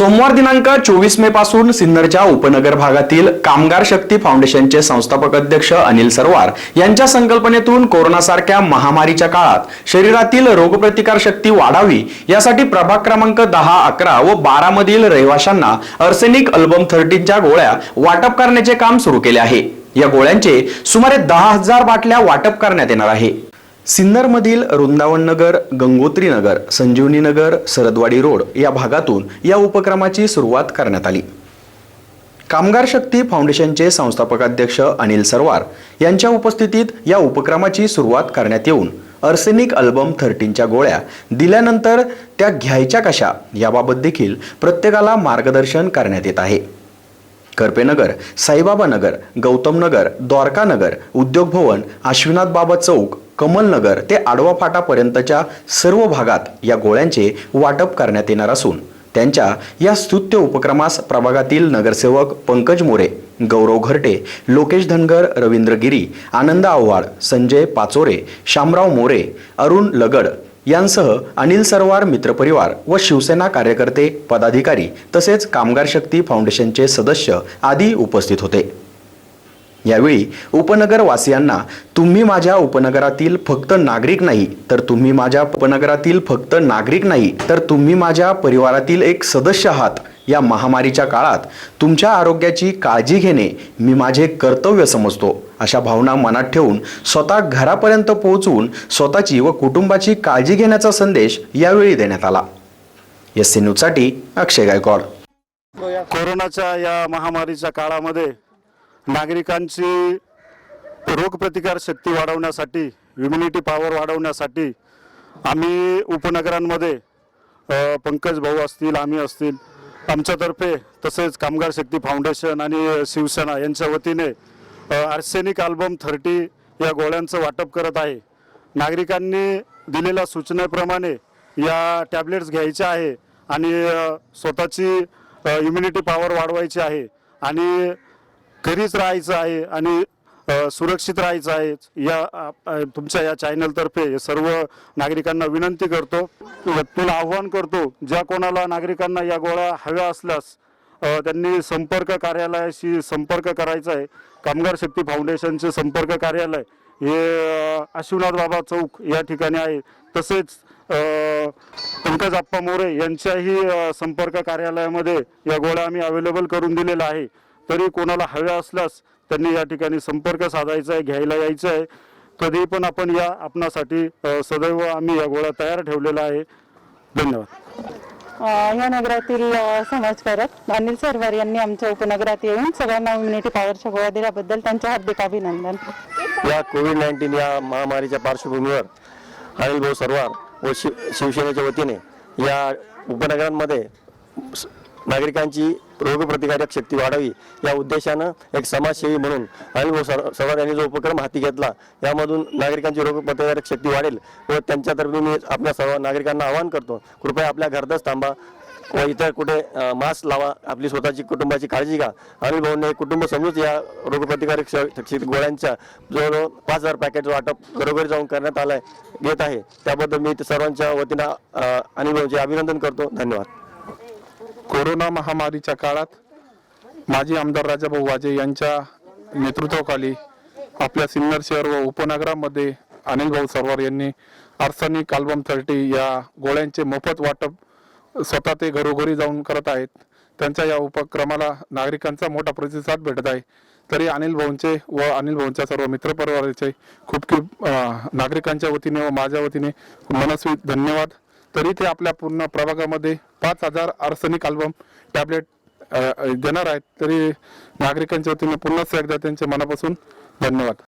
सोमवार दिनांक चोवीस मे पासून सिन्नरच्या उपनगर भागातील कामगार शक्ती फाउंडेशनचे संस्थापक अध्यक्ष अनिल सरवार यांच्या संकल्पनेतून कोरोनासारख्या महामारीच्या काळात शरीरातील रोगप्रतिकार शक्ती वाढावी यासाठी प्रभाग क्रमांक दहा अकरा व बारा मधील रहिवाशांना अर्सेनिक अल्बम थर्टीनच्या गोळ्या वाटप करण्याचे काम सुरू केले आहे. या गोळ्यांचे सुमारे दहा हजार बाटल्या वाटप करण्यात येणार आहे. सिन्नरमधील वृंदावन नगर गंगोत्री नगर संजीवनी नगर सरदवाडी रोड या भागातून या उपक्रमाची सुरुवात करण्यात आली. कामगार शक्ती फाउंडेशनचे संस्थापक अध्यक्ष अनिल सरवार यांच्या उपस्थितीत या उपक्रमाची सुरुवात करण्यात येऊन अर्सेनिक अल्बम थर्टीनच्या गोळ्या दिल्यानंतर त्या घ्यायच्या कशा याबाबत देखील प्रत्येकाला मार्गदर्शन करण्यात येत आहे. करपेनगर साईबाबा नगर गौतम नगर द्वारका नगर उद्योग भवन आश्विनाथ बाबा चौक कमलनगर ते आडवा फाटापर्यंतच्या सर्व भागात या गोळ्यांचे वाटप करण्यात येणार असून त्यांच्या या स्तुत्य उपक्रमास प्रभागातील नगरसेवक पंकज मोरे गौरव घरटे लोकेश धनगर रवींद्र गिरी आनंद आव्हाड संजय पाचोरे शामराव मोरे अरुण लगड यांसह अनिल सरवार मित्रपरिवार व शिवसेना कार्यकर्ते पदाधिकारी तसेच कामगार शक्ती फाउंडेशनचे सदस्य आदी उपस्थित होते. यावेळी उपनगरवासियांना तुम्ही माझ्या उपनगरातील फक्त नागरिक नाही तर तुम्ही माझ्या उपनगरातील फक्त नागरिक नाही तर तुम्ही माझ्या परिवारातील एक सदस्य आहात. या महामारीच्या काळात तुमच्या आरोग्याची काळजी घेणे मी माझे कर्तव्य समजतो. अशा भावना मनात ठेवून स्वतः घरापर्यंत पोहोचवून स्वतःची व कुटुंबाची काळजी घेण्याचा संदेश यावेळी देण्यात आला. एस सी न्यूजसाठी अक्षय गायकवाड. कोरोनाच्या या महामारीच्या काळामध्ये नागरिकांची रोगप्रतिकार शक्ती वाढवण्यासाठी इम्युनिटी पॉवर वाढवण्यासाठी आम्ही उपनगरांमध्ये पंकज भाऊ असतील आम्ही असतील आमच्यातर्फे तसेच कामगार शक्ती फाउंडेशन आणि शिवसेना यांच्या वतीने आर्सेनिक आल्बम थर्टी या गोळ्यांचं वाटप करत आहे. नागरिकांनी दिलेल्या सूचनेप्रमाणे या टॅबलेट्स घ्यायच्या आहे आणि स्वतःची इम्युनिटी पॉवर वाढवायची आहे आणि घरीच राहायचं आहे आणि सुरक्षित राहायचं आहे. या तुमच्या या चॅनलतर्फे सर्व नागरिकांना विनंती करतो. तुला आव्हान करतो ज्या कोणाला नागरिकांना या गोळ्या हव्या असल्यास त्यांनी संपर्क कार्यालयाशी संपर्क करायचा आहे. कामगार शक्ती फाउंडेशनचे संपर्क कार्यालय हे आशिवनाथ बाबा चौक या ठिकाणी आहे. तसेच पंकज आप्पा मोरे यांच्याही संपर्क कार्यालयामध्ये या गोळ्या आम्ही अवेलेबल करून दिलेल्या आहे. तरी कोणाला हव्या असल्यास त्यांनी या ठिकाणी संपर्क साधायचा आहे घ्यायला यायचं आहे. कधी पण आपण या आपणासाठी सदैव आम्ही या गोळ्या तयार ठेवलेल्या आहे. धन्यवाद. या नगरातील समाजकारक अनिल सरवार यांनी आमच्या उपनगरात येऊन सगळ्यांना इम्युनिटी पॉवरच्या गोळ्या दिल्याबद्दल त्यांचे हार्दिक अभिनंदन. या कोविड नाईन्टीन या महामारीच्या पार्श्वभूमीवर अनिल भाऊ सरवार व शिव शिवसेनेच्या वतीने या उपनगरांमध्ये नागरिकांची रोगप्रतिकारक शक्ती वाढावी या उद्देशानं एक समाजसेवी म्हणून अनिल भाऊ यांनी जो उपक्रम हाती घेतला यामधून नागरिकांची रोगप्रतिकारक शक्ती वाढेल व त्यांच्यातर्फे मी आपल्या सर्व नागरिकांना आवाहन करतो. कृपया आपल्या घरातच थांबा व इतर कुठे मास्क लावा आपली स्वतःची कुटुंबाची काळजी घ्या. अनिल भाऊने कुटुंब समजूच या रोगप्रतिकारक श- गोळ्यांच्या जवळजवळ पाच हजार पॅकेट वाटप घरोघरी जाऊन करण्यात आलंय घेत आहे. त्याबद्दल मी सर्वांच्या वतीनं अनिल भाऊचे अभिनंदन करतो. धन्यवाद. कोरोना महामारीच्या काळात माजी आमदार राजाभाऊ वाजे यांच्या नेतृत्वाखाली आपल्या सिन्नर शहर व उपनगरामध्ये अनिल भाऊ सरवार यांनी आर्सनिक अल्बम थर्टी या गोळ्यांचे मोफत वाटप स्वतः ते घरोघरी जाऊन करत आहेत. त्यांच्या या उपक्रमाला नागरिकांचा मोठा प्रतिसाद भेटत आहे. तरी अनिल भाऊंचे व अनिल भाऊंच्या सर्व मित्रपरिवाराचे खूप खूप नागरिकांच्या वतीने व माझ्या वतीने मनस्वी धन्यवाद. तरी ते आपल्या पूर्ण प्रभागामध्ये पाच हजार आर्सनिक अल्बम टॅबलेट देणार आहेत. तरी नागरिकांच्या वतीने पुन्हा एकदा त्यांच्या मनापासून धन्यवाद.